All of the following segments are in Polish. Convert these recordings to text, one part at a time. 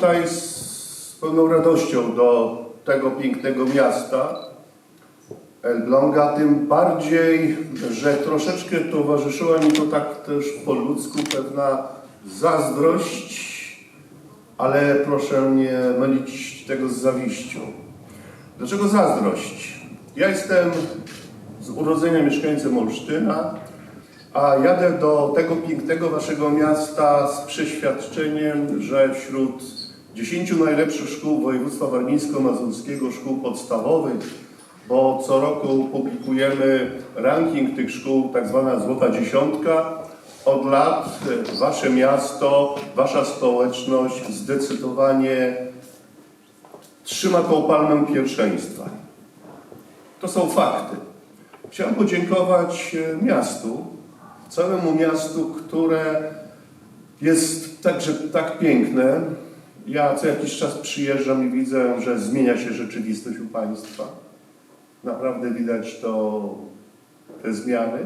tutaj z pełną radością do tego pięknego miasta Elbląga, tym bardziej, że troszeczkę towarzyszyła mi to tak też po ludzku pewna zazdrość, ale proszę nie mylić tego z zawiścią. Dlaczego zazdrość? Ja jestem z urodzenia mieszkańcem Olsztyna, a jadę do tego pięknego waszego miasta z przeświadczeniem, że wśród 10 najlepszych szkół województwa warmińsko-mazurskiego, szkół podstawowych, bo co roku publikujemy ranking tych szkół, tak zwana złota dziesiątka, od lat e, wasze miasto, wasza społeczność zdecydowanie trzyma tą palmę pierwszeństwa. To są fakty. Chciałem podziękować e, miastu, całemu miastu, które jest także tak piękne. Ja co jakiś czas przyjeżdżam i widzę, że zmienia się rzeczywistość u Państwa. Naprawdę widać to, te zmiany.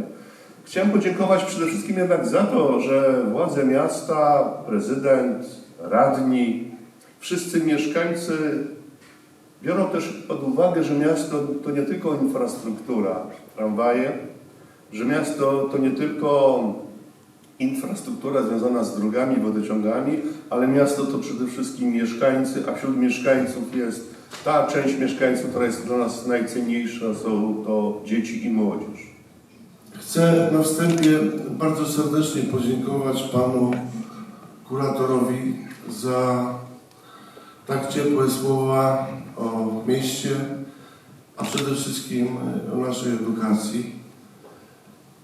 Chciałem podziękować przede wszystkim jednak za to, że władze miasta, prezydent, radni, wszyscy mieszkańcy biorą też pod uwagę, że miasto to nie tylko infrastruktura, tramwaje, że miasto to nie tylko infrastruktura związana z drogami, wodociągami, ale miasto to przede wszystkim mieszkańcy, a wśród mieszkańców jest ta część mieszkańców, która jest dla nas najcenniejsza, są to dzieci i młodzież. Chcę na wstępie bardzo serdecznie podziękować panu kuratorowi za tak ciepłe słowa o mieście, a przede wszystkim o naszej edukacji.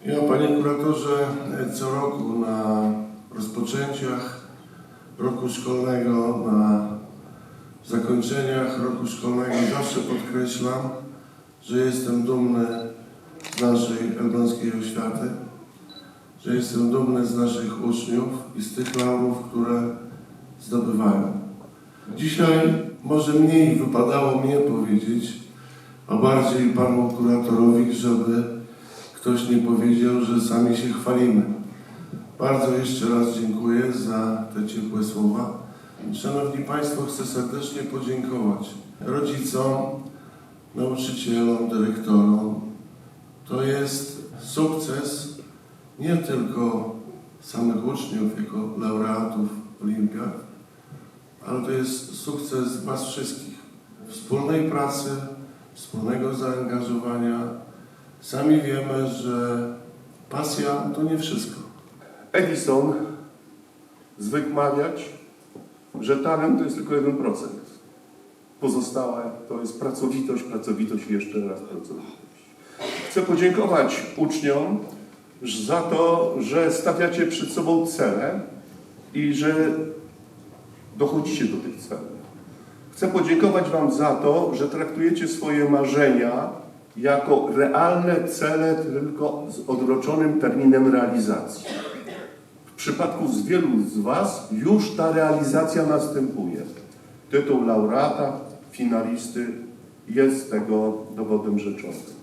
Ja, panie kuratorze, co roku na rozpoczęciach roku szkolnego, na zakończeniach roku szkolnego zawsze podkreślam, że jestem dumny z naszej elbląskiej oświaty, że jestem dumny z naszych uczniów i z tych laurów, które zdobywają. Dzisiaj może mniej wypadało mnie powiedzieć, a bardziej panu kuratorowi, żeby ktoś nie powiedział, że sami się chwalimy. Bardzo jeszcze raz dziękuję za te ciepłe słowa. Szanowni Państwo, chcę serdecznie podziękować rodzicom, nauczycielom, dyrektorom, to jest sukces nie tylko samych uczniów jako laureatów olimpiad, ale to jest sukces Was wszystkich. Wspólnej pracy, wspólnego zaangażowania. Sami wiemy, że pasja to nie wszystko. Edison zwykł mawiać, że talent to jest tylko 1%. Pozostałe to jest pracowitość, pracowitość i jeszcze raz pracowitość. Chcę podziękować uczniom za to, że stawiacie przed sobą cele i że dochodzicie do tych celów. Chcę podziękować Wam za to, że traktujecie swoje marzenia jako realne cele, tylko z odroczonym terminem realizacji. W przypadku z wielu z Was już ta realizacja następuje. Tytuł laureata, finalisty jest tego dowodem rzeczowym.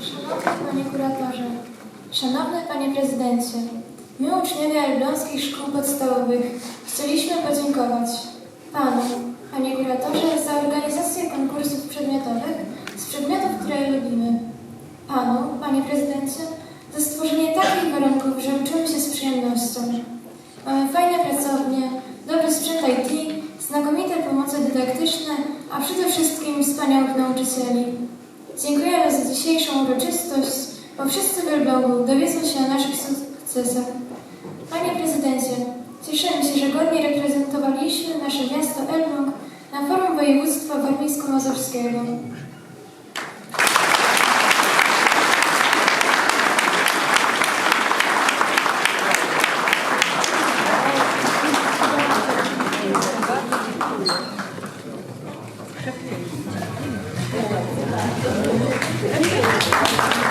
Szanowny Panie Kuratorze, Szanowny Panie Prezydencie, my uczniowie elbląskich szkół podstawowych chcieliśmy podziękować Panu, Panie Kuratorze, za organizację konkursów przedmiotowych z przedmiotów. Panu, Panie Prezydencie, za stworzenie takich warunków, że uczymy się z przyjemnością. Mamy fajne pracownie, dobry sprzęt IT, znakomite pomoce dydaktyczne, a przede wszystkim wspaniałych nauczycieli. Dziękujemy za dzisiejszą uroczystość, bo wszyscy w Elblągu dowiedzą się o naszych sukcesach. Panie Prezydencie, cieszymy się, że godnie reprezentowaliśmy nasze miasto Elbląg na forum województwa warmińsko-mazurskiego. Thank you.